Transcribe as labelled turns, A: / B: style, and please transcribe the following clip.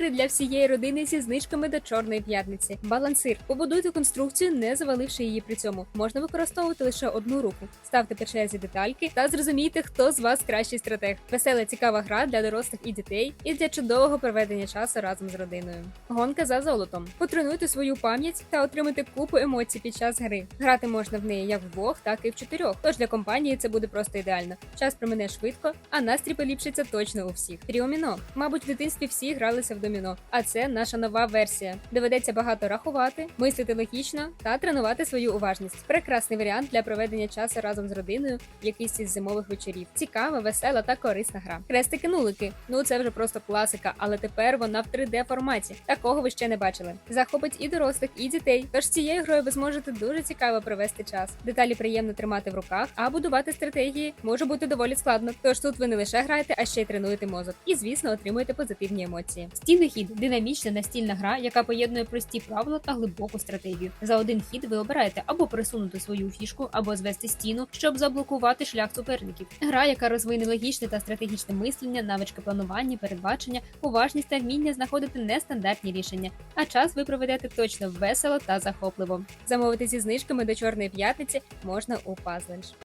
A: ігри для всієї родини зі знижками до чорної п'ятниці. Балансир. Побудуйте конструкцію, не заваливши її при цьому. Можна використовувати лише одну руку. Ставте по черзі детальки та зрозумійте, хто з вас кращий стратег. Весела цікава гра для дорослих і дітей, і для чудового проведення часу разом з родиною. Гонка за золотом. Потренуйте свою пам'ять та отримайте купу емоцій під час гри. Грати можна в неї як вдвох, так і в чотирьох. Тож для компанії це буде просто ідеально. Час промине швидко, а настрій поліпшиться точно у всіх. Тріоміно. Мабуть, в дитинстві всі гралися в доміно, а це наша нова версія. Доведеться багато рахувати, мислити логічно та тренувати свою уважність. Прекрасний варіант для проведення часу разом з родиною в якийсь із зимових вечорів. Цікава, весела та корисна гра. Хрестики-нулики. Ну це вже просто класика, але тепер вона в 3D форматі. Такого ви ще не бачили. Захопить і дорослих, і дітей. Тож з цією грою ви зможете дуже цікаво провести час. Деталі приємно тримати в руках, а будувати стратегії може бути доволі складно. Тож тут ви не лише граєте, а ще й тренуєте мозок. І звісно, отримуєте позитивні емоції. Стільний хід динамічна настільна гра, яка поєднує прості правила та глибоку стратегію. За один хід ви обираєте або пересунути свою фішку, або звести стіну, щоб заблокувати шлях суперників. Гра, яка розвине логічне та стратегічне мислення, навички планування, передбачення, уважність та вміння знаходити нестандартні рішення. А час ви проведете точно весело та захопливо. Замовити зі знижками до чорної п'ятниці можна у Puzzle.